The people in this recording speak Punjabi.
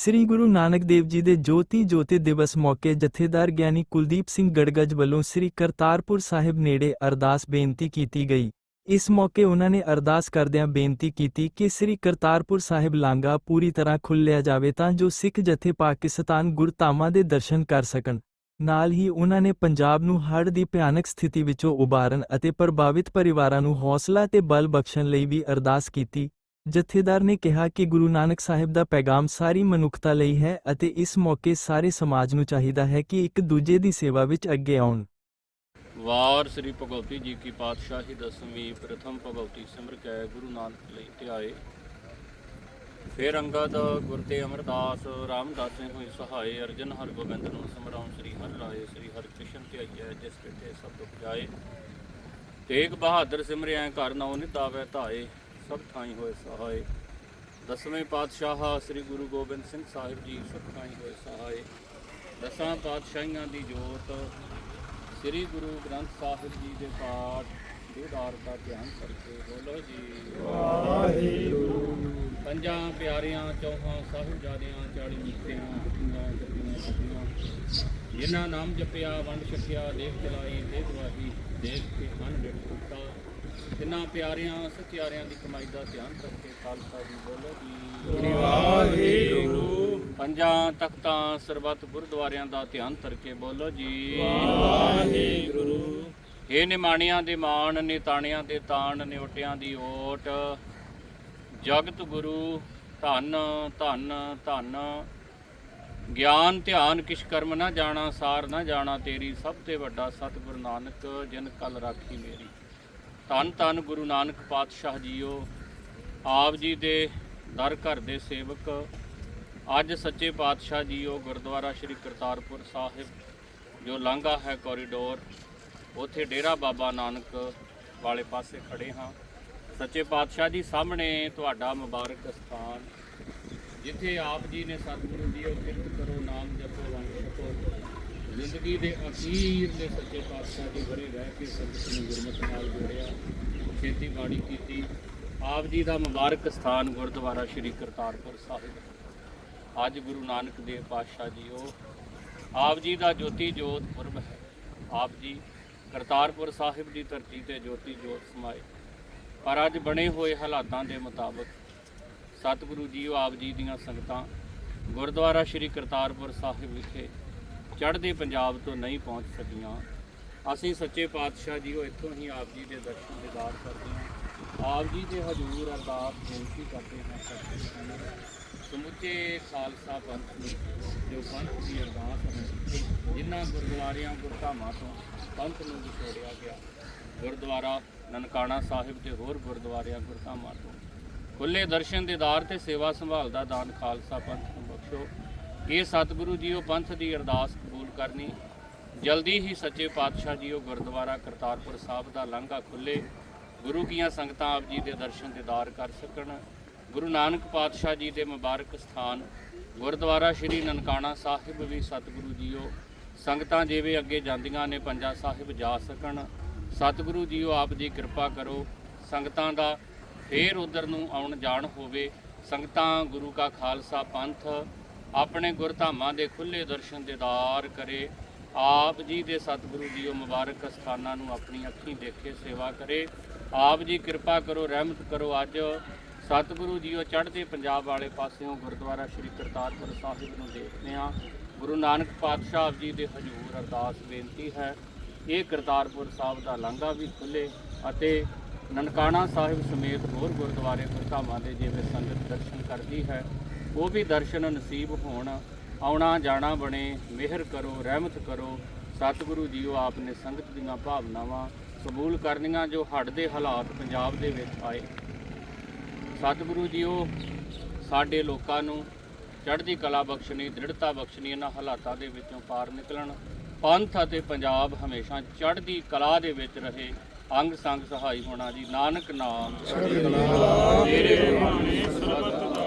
ਸ੍ਰੀ ਗੁਰੂ ਨਾਨਕ ਦੇਵ ਜੀ ਦੇ ਜੋਤੀ ਜੋਤੀ ਦਿਵਸ ਮੌਕੇ ਜਥੇਦਾਰ ਗਿਆਨੀ ਕੁਲਦੀਪ ਸਿੰਘ ਗੜਗੜ ਵੱਲੋਂ ਸ੍ਰੀ ਕਰਤਾਰਪੁਰ ਸਾਹਿਬ ਨੇੜੇ ਅਰਦਾਸ ਬੇਨਤੀ ਕੀਤੀ ਗਈ। ਇਸ ਮੌਕੇ ਉਹਨਾਂ ਨੇ ਅਰਦਾਸ ਕਰਦਿਆਂ ਬੇਨਤੀ ਕੀਤੀ ਕਿ ਸ੍ਰੀ ਕਰਤਾਰਪੁਰ ਸਾਹਿਬ ਲਾਂਘਾ ਪੂਰੀ ਤਰ੍ਹਾਂ ਖੁੱਲ੍ਹਿਆ ਜਾਵੇ ਤਾਂ ਜੋ ਸਿੱਖ ਜਥੇ ਪਾਕਿਸਤਾਨ ਗੁਰਧਾਮਾਂ ਦੇ ਦਰਸ਼ਨ ਕਰ ਸਕਣ। ਨਾਲ ਹੀ ਉਹਨਾਂ ਨੇ ਪੰਜਾਬ ਨੂੰ ਹੜ੍ਹ ਦੀ ਭਿਆਨਕ ਸਥਿਤੀ ਵਿੱਚੋਂ ਉਭਾਰਨ ਅਤੇ ਪ੍ਰਭਾਵਿਤ ਪਰਿਵਾਰਾਂ ਨੂੰ ਹੌਸਲਾ ਤੇ ਬਲ ਬਖਸ਼ਣ ਲਈ ਵੀ ਅਰਦਾਸ ਕੀਤੀ। ਜਥੇਦਾਰ ਨੇ ਕਿਹਾ ਕਿ ਗੁਰੂ ਨਾਨਕ ਸਾਹਿਬ ਦਾ ਪੈਗਾਮ ਸਾਰੀ ਮਨੁੱਖਤਾ ਲਈ ਹੈ ਅਤੇ ਇਸ ਮੌਕੇ ਸਾਰੇ ਸਮਾਜ ਨੂੰ ਚਾਹੀਦਾ ਹੈ ਕਿ ਇੱਕ ਦੂਜੇ ਦੀ ਸੇਵਾ ਵਿੱਚ ਅੱਗੇ ਆਉਣ। ਵਾਰ ਸ੍ਰੀ ਭਗਵਤੀ ਜੀ ਕੀ ਪਾਤਸ਼ਾਹੀ ਦਸਵੀਂ ਪ੍ਰਥਮ ਭਗਵਤੀ ਸਿਮਰ ਕੈ ਗੁਰੂ ਨਾਨਕ ਲਈ ਧਿਆਏ। ਫੇਰ ਅੰਗਦ ਗੁਰ ਤੇ ਅਮਰਦਾਸ ਰਾਮਦਾਸੇ ਹੋਈ ਸਹਾਏ, ਅਰਜਨ ਹਰ ਗੋਬਿੰਦ ਨੂੰ ਸਮਰਾਉ ਸ੍ਰੀ ਹਰਿ ਰਾਏ ਸ੍ਰੀ ਹਰਿ ਕ੍ਰਿਸ਼ਨ ਧਿਆਈਐ, ਜਿਸ ਪਿੱਠੇ ਸਭ ਦੁਖ ਜਾਏ। ਤੇਗ ਬਹਾਦਰ ਸਿਮਰਿਆ ਘਰ ਨਉ ਨਿਤਾਵੇ ਧਾਏ। ਸਭ ਥਾਈ ਹੋਏ ਸਹਾਏ ਦਸਵੇਂ ਪਾਤਸ਼ਾਹ ਸ੍ਰੀ ਗੁਰੂ ਗੋਬਿੰਦ ਸਿੰਘ ਸਾਹਿਬ ਜੀ ਸਭ ਥਾਈ ਹੋਏ ਸਹਾਏ ਦਸਾਂ ਪਾਤਸ਼ਾਹੀਆਂ ਦੀ ਜੋਤ, ਸ੍ਰੀ ਗੁਰੂ ਗ੍ਰੰਥ ਸਾਹਿਬ ਜੀ ਦੇ ਪਾਠ, ਦੀਦਾਰ ਦਾ ਧਿਆਨ ਕਰਕੇ ਬੋਲੋ ਜੀ। ਵਾਹਿਗੁਰੂ ਪੰਜਾਂ ਪਿਆਰਿਆਂ, ਚੌਹਾਂ ਸਾਹਿਬਜ਼ਾਦਿਆਂ 40 ਮੁਕਤਿਆਂ ਸਿੰਘਾਂ ਜਪੀਆਂ ਜਪੀਆਂ ਜਿਨ੍ਹਾਂ ਨਾਮ ਜਪਿਆ, ਵੰਡ ਛਕਿਆ, ਦੇਖ ਚਲਾਈ ਦੇ ਗਵਾਹੀ ਦੇਖ ਕੇ ਮਨ ਵਿਟ ਜਿਨ੍ਹਾਂ ਪਿਆਰਿਆਂ ਸਚਿਆਰਿਆਂ ਦੀ ਕਮਾਈ ਦਾ ਧਿਆਨ ਕਰਕੇ ਖਾਲਸਾ ਜੀ ਬੋਲੋ ਜੀ। ਵਾਹਿਗੁਰੂ। ਪੰਜਾਂ ਤਖਤਾਂ ਸਰਬੱਤ ਗੁਰਦੁਆਰਿਆਂ ਦਾ ਧਿਆਨ ਕਰਕੇ ਬੋਲੋ ਜੀ। ਵਾਹਿਗੁਰੂ। ਇਹ ਨਿਮਾਣਿਆਂ ਦੇ ਮਾਣ ਨਿਤਾਣਿਆਂ ਦੇ ਤਾਣ ਨਿਉਟਿਆਂ ਦੀ ਓਟ। ਜਗਤ ਗੁਰੂ ਧੰਨ ਧੰਨ ਧੰਨ। ਗਿਆਨ ਧਿਆਨ ਕਿਛ ਕਰਮ ਨਾ ਜਾਣਾ ਸਾਰ ਨਾ ਜਾਣਾ ਤੇਰੀ ਸਭ ਤੇ ਵੱਡਾ ਸਤਿਗੁਰ ਨਾਨਕ ਜਿਨ ਕਲ ਰਾਖੀ ਮੇਰੀ। ਧੰਨ ਧੰਨ ਗੁਰੂ ਨਾਨਕ ਪਾਤਸ਼ਾਹ ਜੀਓ, ਆਪ ਜੀ ਦੇ ਦਰ ਘਰ ਦੇ ਸੇਵਕ, ਅੱਜ ਸੱਚੇ ਪਾਤਸ਼ਾਹ ਜੀਓ ਗੁਰਦੁਆਰਾ ਸ੍ਰੀ ਕਰਤਾਰਪੁਰ ਸਾਹਿਬ, ਜੋ ਲਾਂਘਾ ਹੈ ਕੋਰੀਡੋਰ ਉੱਥੇ ਡੇਰਾ ਬਾਬਾ ਨਾਨਕ ਵਾਲੇ ਪਾਸੇ ਖੜੇ ਹਾਂ। ਸੱਚੇ ਪਾਤਸ਼ਾਹ ਜੀ ਸਾਹਮਣੇ ਤੁਹਾਡਾ ਮੁਬਾਰਕ ਸਥਾਨ, ਜਿੱਥੇ ਆਪ ਜੀ ਨੇ ਸਤਿਗੁਰੂ ਜੀ ਉਹ ਕਿਰਤ ਕਰੋ ਨਾਮ ਜਪੋ ਵੰਡ ਛਕੋ, ਜ਼ਿੰਦਗੀ ਦੇ ਅਖੀਰ ਦੇ ਸੱਚੇ ਪਾਤਸ਼ਾਹ ਜੀ ਬਰੇ ਰਹਿ ਕੇ ਸਤਿਗੁਰੂ ਨੂੰ ਗੁਰਮਤਿ ਨਾਲ ਖੇਤੀਬਾੜੀ ਕੀਤੀ। ਆਪ ਜੀ ਦਾ ਮੁਬਾਰਕ ਸਥਾਨ ਗੁਰਦੁਆਰਾ ਸ੍ਰੀ ਕਰਤਾਰਪੁਰ ਸਾਹਿਬ। ਅੱਜ ਗੁਰੂ ਨਾਨਕ ਦੇਵ ਪਾਤਸ਼ਾਹ ਜੀ ਉਹ ਆਪ ਜੀ ਦਾ ਜੋਤੀ ਜੋਤ ਪੁਰਬ ਹੈ। ਆਪ ਜੀ ਕਰਤਾਰਪੁਰ ਸਾਹਿਬ ਦੀ ਧਰਤੀ ਤੇ ਜੋਤੀ ਜੋਤ ਸਮਾਏ। ਪਰ ਅੱਜ ਬਣੇ ਹੋਏ ਹਾਲਾਤਾਂ ਦੇ ਮੁਤਾਬਕ ਸਤਿਗੁਰੂ ਜੀ ਉਹ ਆਪ ਜੀ ਦੀਆਂ ਸੰਗਤਾਂ ਗੁਰਦੁਆਰਾ ਸ੍ਰੀ ਕਰਤਾਰਪੁਰ ਸਾਹਿਬ ਵਿਖੇ ਚੜ੍ਹਦੇ ਪੰਜਾਬ ਤੋਂ ਨਹੀਂ ਪਹੁੰਚ ਸਕੀਆਂ। ਅਸੀਂ ਸੱਚੇ ਪਾਤਸ਼ਾਹ ਜੀ ਉਹ ਇੱਥੋਂ ਹੀ ਆਪ ਜੀ ਦੇ ਦਰਸ਼ਨ ਦੀਦਾਰ ਕਰਦੇ ਹਾਂ। ਆਪ ਜੀ ਦੇ ਹਜ਼ੂਰ ਅਰਦਾਸ ਬੇਨਤੀ ਕਰਦੇ ਹਾਂ ਸਤਿਗੁਰੂ ਜੀ ਸਮੁੱਚੇ ਖਾਲਸਾ ਪੰਥ ਨੂੰ ਜੋ ਪੰਥ ਦੀ ਅਰਦਾਸ ਹੈ, ਜਿਨ੍ਹਾਂ ਗੁਰਦੁਆਰਿਆਂ, ਗੁਰਧਾਮਾਂ ਤੋਂ ਪੰਥ ਨੂੰ ਵਿਛੋੜਿਆ ਗਿਆ। ਗੁਰਦੁਆਰਾ ਨਨਕਾਣਾ ਸਾਹਿਬ ਤੇ ਹੋਰ ਗੁਰਦੁਆਰਿਆਂ, ਗੁਰਧਾਮਾਂ ਤੋਂ। ਖੁੱਲੇ ਦਰਸ਼ਨ ਦੀਦਾਰ ਤੇ ਸੇਵਾ ਸੰਭਾਲ ਦਾ ਦਾਨ ਖਾਲਸਾ ਪੰਥ ਨੂੰ ਬਖਸ਼ੋ। ਇਹ ਸਤਿਗੁਰੂ ਜੀ, ਉਹ ਪੰਥ ਦੀ ਅਰਦਾਸ ਕਬੂਲ ਕਰਨੀ ਜਲਦੀ ਹੀ ਸੱਚੇ ਪਾਤਸ਼ਾਹ ਜੀ ਉਹ ਗੁਰਦੁਆਰਾ ਕਰਤਾਰਪੁਰ ਸਾਹਿਬ ਦਾ ਲਾਂਘਾ ਖੁੱਲੇ। ਗੁਰੂ ਕੀਆਂ ਸੰਗਤਾਂ ਆਪ ਜੀ ਦੇ ਦਰਸ਼ਨ ਦੀਦਾਰ ਕਰ ਸਕਣ। ਗੁਰੂ ਨਾਨਕ ਪਾਤਸ਼ਾਹ ਜੀ ਦੇ ਮੁਬਾਰਕ ਸਥਾਨ। ਗੁਰਦੁਆਰਾ ਸ੍ਰੀ ਨਨਕਾਣਾ ਸਾਹਿਬ ਵੀ ਸਤਿਗੁਰੂ ਜੀਓ। ਸੰਗਤਾਂ ਜਿਵੇਂ ਅੱਗੇ ਜਾਂਦੀਆਂ ਨੇ ਪੰਜਾ ਸਾਹਿਬ ਜਾ ਸਕਣ। ਸਤਿਗੁਰੂ ਜੀਓ, ਆਪ ਜੀ ਕਿਰਪਾ ਕਰੋ। ਸੰਗਤਾਂ ਦਾ ਫੇਰ ਉਧਰ ਨੂੰ ਆਉਣ ਜਾਣ ਹੋਵੇ। ਸੰਗਤਾਂ, ਗੁਰੂ ਕਾ ਖਾਲਸਾ ਪੰਥ ਆਪਣੇ ਗੁਰਧਾਮਾਂ ਦੇ ਖੁੱਲੇ ਦਰਸ਼ਨ ਦੀਦਾਰ ਕਰੇ। ਆਪ ਜੀ ਦੇ ਸਤਿਗੁਰੂ ਜੀਓ ਮੁਬਾਰਕ ਸਥਾਨਾਂ ਨੂੰ ਆਪਣੀ ਅੱਖੀਂ ਦੇਖੇ, ਸੇਵਾ ਕਰੇ। ਆਪ ਜੀ ਕਿਰਪਾ ਕਰੋ, ਰਹਿਮਤ ਕਰੋ। ਅੱਜ ਸਤਿਗੁਰੂ ਜੀਓ ਚੜ੍ਹਦੇ ਪੰਜਾਬ ਵਾਲੇ ਪਾਸਿਓਂ ਗੁਰਦੁਆਰਾ ਸ੍ਰੀ ਕਰਤਾਰਪੁਰ ਸਾਹਿਬ ਨੂੰ ਦੇਖਦੇ ਹਾਂ। ਗੁਰੂ ਨਾਨਕ ਪਾਤਸ਼ਾਹ ਜੀ ਦੇ ਹਜ਼ੂਰ ਅਰਦਾਸ ਬੇਨਤੀ ਹੈ। ਇਹ ਕਰਤਾਰਪੁਰ ਸਾਹਿਬ ਦਾ ਲਾਂਘਾ ਵੀ ਖੁੱਲੇ ਅਤੇ ਨਨਕਾਣਾ ਸਾਹਿਬ ਸਮੇਤ ਹੋਰ ਗੁਰਦੁਆਰੇ ਗੁਰਧਾਮਾਂ ਦੇ ਜਿਵੇਂ ਸੰਗਤ ਦਰਸ਼ਨ ਕਰਦੀ ਹੈ, ਉਹ ਵੀ ਦਰਸ਼ਨ ਨਸੀਬ ਹੋਣ। ਆਉਣਾ ਜਾਣਾ ਬਣੇ ਮਿਹਰ ਕਰੋ ਰਹਿਮਤ ਕਰੋ। ਸਤਿਗੁਰੂ ਜੀਓ ਆਪ ਨੇ ਸੰਗਤ ਦੀਆਂ ਭਾਵਨਾਵਾਂ ਕਬੂਲ ਕਰਨੀਆਂ ਜੋ ਹੜ੍ਹ ਦੇ ਹਾਲਾਤ ਪੰਜਾਬ ਦੇ ਵਿੱਚ ਆਏ। ਸਤਿਗੁਰੂ ਜੀਓ ਸਾਡੇ ਲੋਕਾਂ ਨੂੰ ਚੜ੍ਹਦੀ ਕਲਾ ਬਖਸ਼ਣੀ ਦ੍ਰਿੜਤਾ ਬਖਸ਼ਣੀ ਇਹਨਾਂ ਹਾਲਾਤਾਂ ਦੇ ਵਿੱਚੋਂ ਪਾਰ ਨਿਕਲਣ। ਪੰਥ ਅਤੇ ਪੰਜਾਬ ਹਮੇਸ਼ਾ ਚੜ੍ਹਦੀ ਕਲਾ ਦੇ ਵਿੱਚ ਰਹੇ। ਅੰਗ ਸੰਗ ਸਹਾਈ ਹੋਣਾ ਜੀ। ਨਾਨਕ ਨਾਮ। ਚੜ੍ਹਦੀ ਕਲਾ ਤੇਰੇ ਬਾਣੀ ਸਰਬਤ